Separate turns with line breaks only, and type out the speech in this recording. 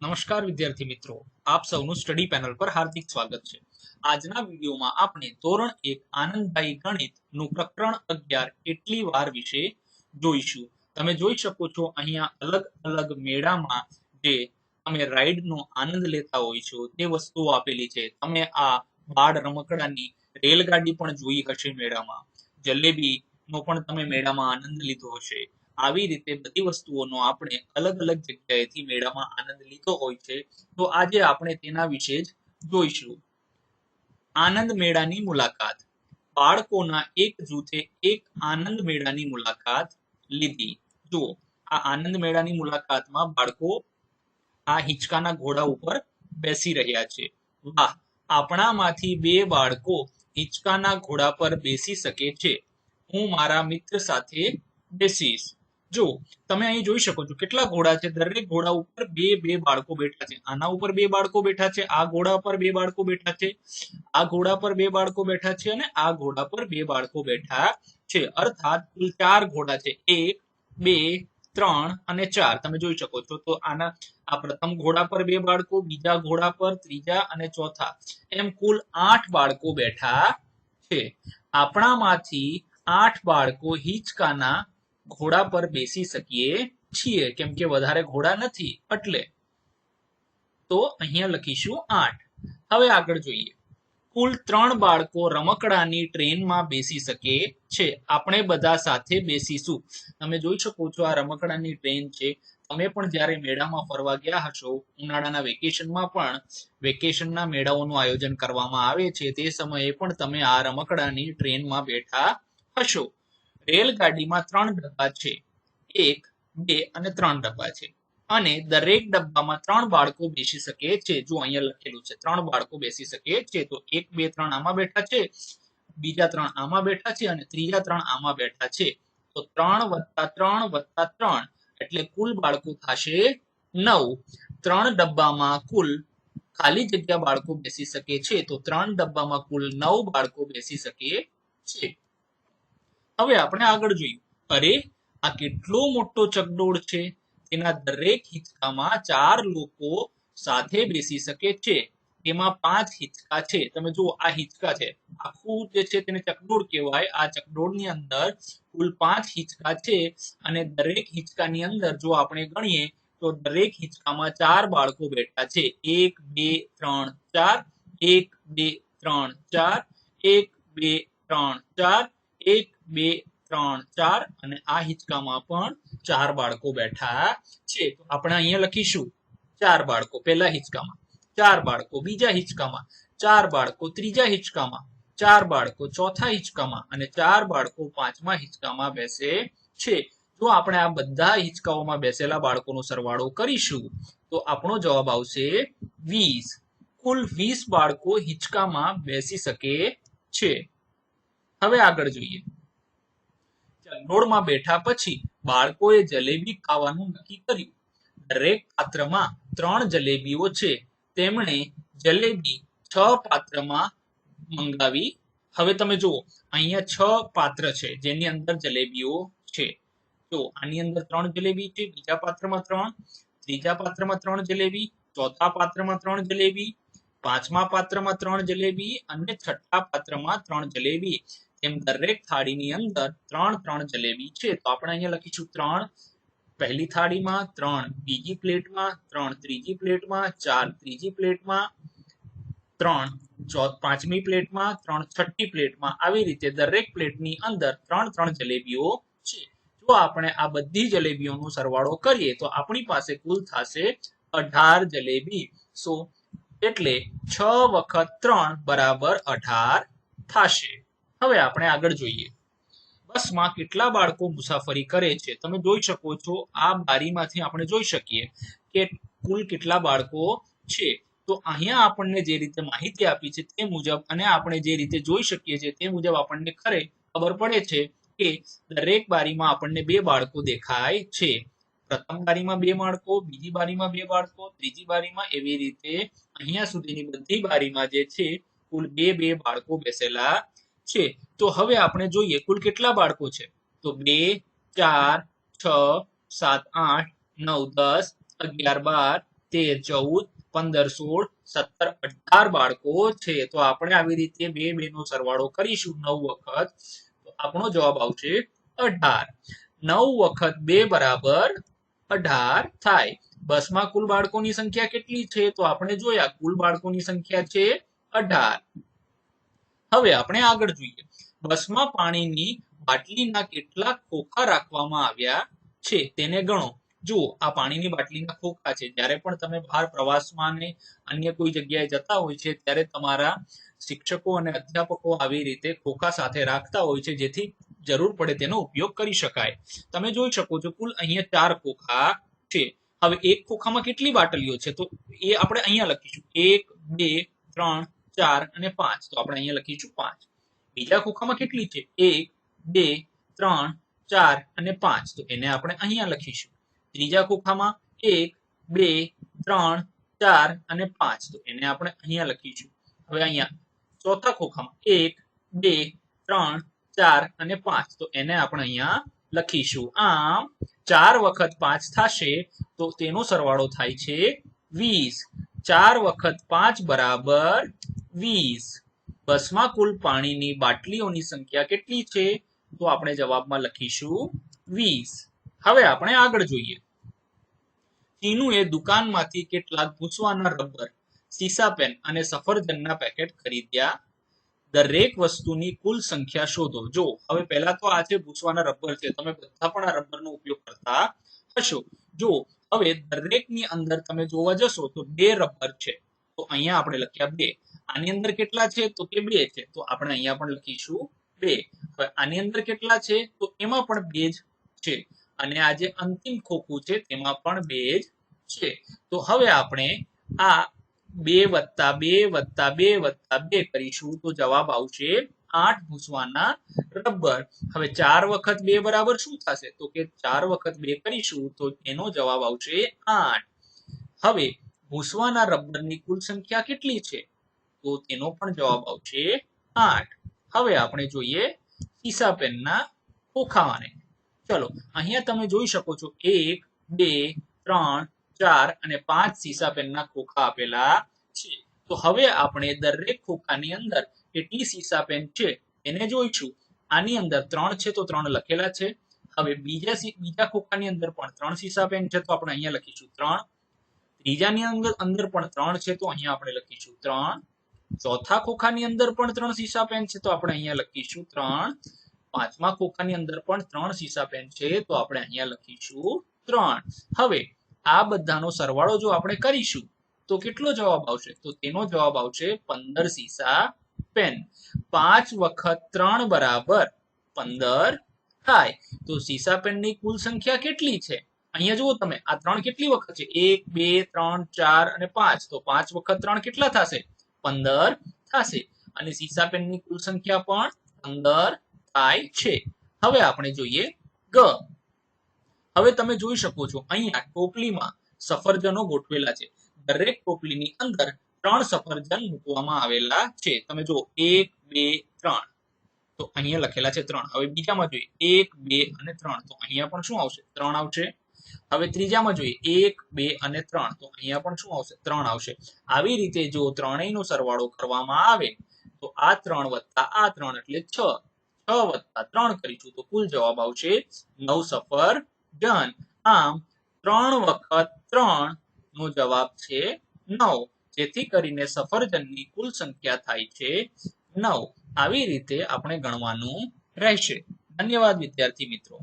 નમસ્કાર વિદ્યાર્થી મિત્રો. આપ સૌનું સ્ટડી પેનલ પર હાર્દિક સ્વાગત છે. આજના વિડીયોમાં આપણે ધોરણ એક આનંદભાઈ ગણિતનું પ્રકરણ અગિયાર કેટલી વાર વિશે જોઈશું. તમે જોઈ શકો છો અહીંયા અલગ અલગ મેળામાં જે તમે રાઈડ નો આનંદ લેતા હોય છો તે વસ્તુઓ આપેલી છે. તમે આ બાળ રમકડાની રેલગાડી પણ જોઈ હશે મેળામાં. જલેબી નો પણ તમે મેળામાં આનંદ લીધો હશે. આવી રીતે બધી વસ્તુઓનો આપણે અલગ અલગ જગ્યાએથી મેળામાં આનંદ લીધો હોય છે, તો આજે આપણે તેના વિશે જ જોઈશું. આનંદ મેળાની મુલાકાત. બાળકોના એક જૂથે એક આનંદ મેળાની મુલાકાત લીધી. જુઓ, આ આનંદ મેળાની મુલાકાતમાં બાળકો આ હિંચકાના ઘોડા ઉપર બેસી રહ્યા છે. વાહ, આપણામાંથી બે બાળકો હિંચકાના ઘોડા પર બેસી શકે છે. હું મારા મિત્ર સાથે બેસીશ. જો તમે અહીં જોઈ શકો છો, કેટલા ઘોડા છે? દરેક ઘોડા ઉપર બે બે બાળકો બેઠા છે. આના ઉપર બે બાળકો બેઠા છે, આ ઘોડા પર બે બાળકો બેઠા છે, આ ઘોડા પર બે બાળકો બેઠા છે અને આ ઘોડા પર બે બાળકો બેઠા છે. અર્થાત કુલ ચાર ઘોડા છે. એક, બે, ત્રણ અને ચાર. તમે જોઈ શકો છો. તો આના, આ પ્રથમ ઘોડા પર બે બાળકો, બીજા ઘોડા પર ત્રીજા અને ચોથા. એમ કુલ આઠ બાળકો બેઠા છે. આપણામાંથી આઠ બાળકો હિંચકાના ઘોડા પર બેસી શકીએ છીએ, કેમ કે વધારે ઘોડા નથી, એટલે. તો અહીંયા લખીશું આઠ. હવે આગળ જોઈએ. કુલ ત્રણ બાળકો રમકડાની ટ્રેનમાં બેસી શકે છે. આપણે બધા સાથે બેસીશું. તમે જોઈ શકો છો આ રમકડાની ટ્રેન છે. તમે પણ જ્યારે મેળામાં ફરવા ગયા હશો, ઉનાળાના વેકેશનમાં પણ વેકેશનના મેળાઓનું આયોજન કરવામાં આવે છે. તે સમયે પણ તમે આ રમકડાની ટ્રેનમાં બેઠા હશો. રેલગાડીમાં ત્રણ ડબ્બા છે. એક, બે અને ત્રણ ડબ્બા છે. અને દરેક ડબ્બામાં ત્રણ બાળકો બેસી શકે છે. જો અહીંયા લખેલું છે ત્રણ બાળકો બેસી શકે છે, તો એક, બે, ત્રણ આમાં બેઠા છે, બીજા ત્રણ આમાં બેઠા છે અને ત્રીજા ત્રણ આમાં બેઠા છે. તો ત્રણ વત્તા ત્રણ વત્તા ત્રણ એટલે કુલ બાળકો થશે નવ. ત્રણ ડબ્બામાં કુલ ખાલી જગ્યા બાળકો બેસી શકે છે. તો ત્રણ ડબ્બામાં કુલ નવ બાળકો બેસી શકે છે. હવે આપણે આગળ જોયું અરે, આ કેટલો મોટો ચકડોળ છે. તેના દરેક હિંચકામાં ચાર લોકો સાથે બેસી શકે છે. તેમાં પાંચ હિંચકા છે. તમે જુઓ, આ હિંચકા છે. આખું જે છે તેને ચકડોળ કહેવાય. આ ચકડોળની અંદર કુલ પાંચ હિંચકા છે અને દરેક હિંચકાની અંદર જો આપણે ગણીએ, તો દરેક હિંચકામાં ચાર બાળકો બેઠા છે. એક, બે, ત્રણ, ચાર. એક, બે, ત્રણ, ચાર. એક, બે, ત્રણ, ચાર. એક બે, ત્રણ, ચાર અને આ હિંચકામાં પણ ચાર બાળકો બેઠા છે. તો આપણે અહીંયા લખીશું. ચાર બાળકો, પહેલા હિંચકામાં. ચાર બાળકો, બીજા હિંચકામાં. ચાર બાળકો, ત્રીજા હિંચકામાં. ચાર બાળકો, ચોથા હિંચકામાં. અને ચાર બાળકો પાંચમા હિંચકામાં બેસે છે. જો આપણે આ બધા હિંચકાઓમાં બેસેલા બાળકોનો સરવાળો કરીશું. તો આપણો જવાબ આવશે વીસ. કુલ વીસ બાળકો હિંચકામાં બેસી શકે છે. હવે આગળ જોઈએ. ચકડોળમાં બેઠા પછી બાળકોએ જલેબી ખાવાનું નક્કી કર્યું. દરેક પાત્રમાં ત્રણ જલેબીઓ છે. તેમણે જલેબી છ પાત્રમાં મંગાવી. હવે તમે જુઓ, અહીંયા છ પાત્ર છે, જેની અંદર જલેબીઓ છે. જો આની અંદર ત્રણ જલેબી છે, બીજા પાત્રમાં ત્રણ, ત્રીજા પાત્રમાં ત્રણ જલેબી, ચોથા પાત્રમાં ત્રણ જલેબી, પાંચમા પાત્રમાં ત્રણ જલેબી અને છઠ્ઠા પાત્રમાં ત્રણ જલેબી. એમ દરેક થાળીની અંદર ત્રણ ત્રણ જલેબી છે. તો આપણે અહીંયા લખીશું ત્રણ. પહેલી થાળીમાં ત્રણ. બીજી પ્લેટમાં ત્રણ. ત્રીજી પ્લેટમાં ચાર. ત્રીજી પ્લેટમાં ત્રણ. પાંચમી પ્લેટમાં ત્રણ. છઠ્ઠી પ્લેટમાં આવી રીતે દરેક પ્લેટની અંદર ત્રણ ત્રણ જલેબીઓ છે. જો આપણે આ બધી જલેબીઓનો સરવાળો કરીએ તો આપણી પાસે કુલ થશે અઢાર જલેબી. સો એટલે છ વખત ત્રણ બરાબર અઢાર થશે. હવે આપણે આગળ જોઈએ. બસમાં કેટલા બાળકો મુસાફરી કરે છે? તમે જોઈ શકો છો, આ બારીમાંથી આપણે જોઈ શકીએ કે કુલ કેટલા બાળકો છે. તો અહીંયા આપણને જે રીતે માહિતી આપી છે તે મુજબ અને આપણે જે રીતે જોઈ શકીએ છીએ તે મુજબ આપણને ખરે ખબર પડે છે કે દરેક બારીમાં આપણને બે બાળકો દેખાય છે. પ્રથમ બારીમાં બે બાળકો, બીજી બારીમાં બે બાળકો, ત્રીજી બારીમાં એવી રીતે અહીંયા સુધીની બધી બારીમાં જે છે કુલ બે બે બાળકો બેસેલા છે. તો હવે આપણે જોઈએ કુલ કેટલા બાળકો છે? તો બે, ચાર, છ, સાત, આઠ, નવ, દસ, અગિયાર, બાર, તેર, ચૌદ, પંદર, સોળ, સત્તર, અઢાર બાળકો છે. તો આપણે આવી રીતે બે બે નો સરવાળો કરીશું. નવ વખત આપણો જવાબ આવશે અઢાર. નવ વખત બે બરાબર અઢાર થાય. બસમાં કુલ બાળકોની સંખ્યા કેટલી છે? તો આપણે જોયા કુલ બાળકોની સંખ્યા છે અઢાર. હવે આપણે આગળ જોઈએ. બસમાં પાણીની બાટલીના કેટલા ખોખા રાખવામાં આવ્યા છે, તેને ગણો. જુઓ, આ પાણીની બાટલીના ખોખા છે. જ્યારે પણ તમે બહાર પ્રવાસમાં ને અન્ય કોઈ જગ્યાએ જતા હોય છે, ત્યારે તમારા શિક્ષકો અને અધ્યાપકો આવી રીતે ખોખા સાથે રાખતા હોય છે, જેથી જરૂર પડે તેનો ઉપયોગ કરી શકાય. તમે જોઈ શકો છો, કુલ અહીંયા ચાર ખોખા છે. હવે એક ખોખામાં કેટલી બાટલીઓ છે? તો એ આપણે અહીંયા લખીશું. એક, બે, ત્રણ ચાર અને પાંચ. તો આપણે અહીંયા લખીશું પાંચ. બીજા ખોખામાં કેટલી છે? એક, બે, ત્રણ, ચાર અને પાંચ. તો એને આપણે અહીંયા લખીશું. ત્રીજા ખોખામાં એક, બે, ત્રણ, ચાર અને પાંચ. તો એને આપણે અહીંયા લખીશું. હવે અહીંયા ચોથા ખોખામાં એક, બે, ત્રણ, ચાર અને પાંચ. તો એને આપણે અહીંયા લખીશું. આમ ચાર વખત પાંચ થશે તો તેનો સરવાળો થાય છે વીસ. ચાર વખત પાંચ બરાબર વીસ. બસમાં કુલ પાણીની બાટલીઓની સંખ્યા કેટલી છે? તો આપણે જવાબમાં લખીશું વીસ. હવે આપણે આગળ જોઈએ. ચીનુએ દુકાનમાંથી કેટલાક ભૂસવાના રબર, સીસા અને સફરજનના પેકેટ ખરીદ્યા. દરેક વસ્તુની કુલ સંખ્યા શોધો. જો, હવે પહેલા તો આ છે ભૂસવાના રબર છે, તમે બધા પણ આ રબરનો ઉપયોગ કરતા હશો. જો, હવે દરેકની અંદર તમે જોવા જશો તો બે રબર છે. તો અહીંયા આપણે લખ્યા બે. આની અંદર કેટલા છે? તો કે બે છે. તો આપણે અહીંયા પણ લખીશું બે. આની અંદર કેટલા છે? તો એમાં પણ બે જ છે. અને આ જે અંતિમ ખોખું છે, તેમાં પણ બે જ છે. તો હવે આપણે આ બે વત્તા બે વત્તા બે વત્તા બે કરીશું તો જવાબ આવશે આઠ ભૂસવાના રબર. હવે ચાર વખત બે બરાબર શું થશે? તો કે ચાર વખત બે કરીશું તો એનો જવાબ આવશે આઠ. હવે ભૂસવાના રબરની કુલ સંખ્યા કેટલી છે? તો તેનો પણ જવાબ આવશે આઠ. હવે આપણે જોઈએ સીસા પેનના ખોખાવાને ચલો, અહીંયા તમે જોઈ શકો છો એક, બે, ત્રણ, ચાર અને પાંચ સીસા પેનના ખોખા આપેલા છે. તો હવે આપણે દરેક ખોખાની અંદર કેટલી સીસા પેન છે એને જોઈશું. આની અંદર ત્રણ છે તો ત્રણ લખેલા છે. હવે બીજા બીજા ખોખાની અંદર પણ ત્રણ સીસા પેન છે તો આપણે અહીંયા લખીશું ત્રણ ત્રીજાની અંદર અંદર પણ ત્રણ છે, તો અહીંયા આપણે લખીશું ત્રણ. ચોથા ખોખાની અંદર પણ ત્રણ સીસા પેન છે, તો આપણે અહીંયા લખીશું ત્રણ. પાંચમા ખોખાની અંદર પણ ત્રણ સીસા પેન છે, તો આપણે અહીંયા લખીશું ત્રણ. હવે, આ બધાનો સરવાળો જો આપણે કરીશું, તો કેટલો જવાબ આવશે? તો તેનો જવાબ આવશે પંદર સીસા પેન. પાંચ વખત ત્રણ બરાબર પંદર થાય. તો સીસા પેનની કુલ સંખ્યા કેટલી છે? અહીંયા જુઓ તમે, આ ત્રણ કેટલી વખત છે? એક, બે, ત્રણ, ચાર અને પાંચ. તો પાંચ વખત ત્રણ કેટલા થશે? પંદર થશે. અને સીસા પેનની કુલ સંખ્યા પણ પંદર થાય છે. હવે આપણે જોઈએ ગ. હવે તમે જોઈ શકો છો, અહીંયા ટોપલીમાં સફરજનો ગોઠવેલા છે. દરેક ટોપલીની અંદર ત્રણ સફરજન મૂકવામાં આવેલા છે. તમે જો એક, બે, ત્રણ. તો અહીંયા લખેલા છે ત્રણ. હવે બીજામાં જોઈએ, એક, બે અને ત્રણ. તો અહીંયા પણ શું આવશે? ત્રણ આવશે. હવે ત્રીજામાં જોઈએ, એક, બે અને ત્રણ. તો અહીંયા પણ શું આવશે? ત્રણ આવશે. આવી રીતે જો ત્રણેયનો સરવાળો કરવામાં આવે, તો આ ત્રણ વત્તા આ ત્રણ એટલે છ. છ વત્તા ત્રણ કરીશું તો કુલ જવાબ આવશે નવ સફર જન આમ ત્રણ વખત ત્રણ નો જવાબ છે નવ. જેથી કરીને સફરજનની કુલ સંખ્યા થાય છે નવ. આવી રીતે આપણે ગણવાનું રહેશે. ધન્યવાદ વિદ્યાર્થી મિત્રો.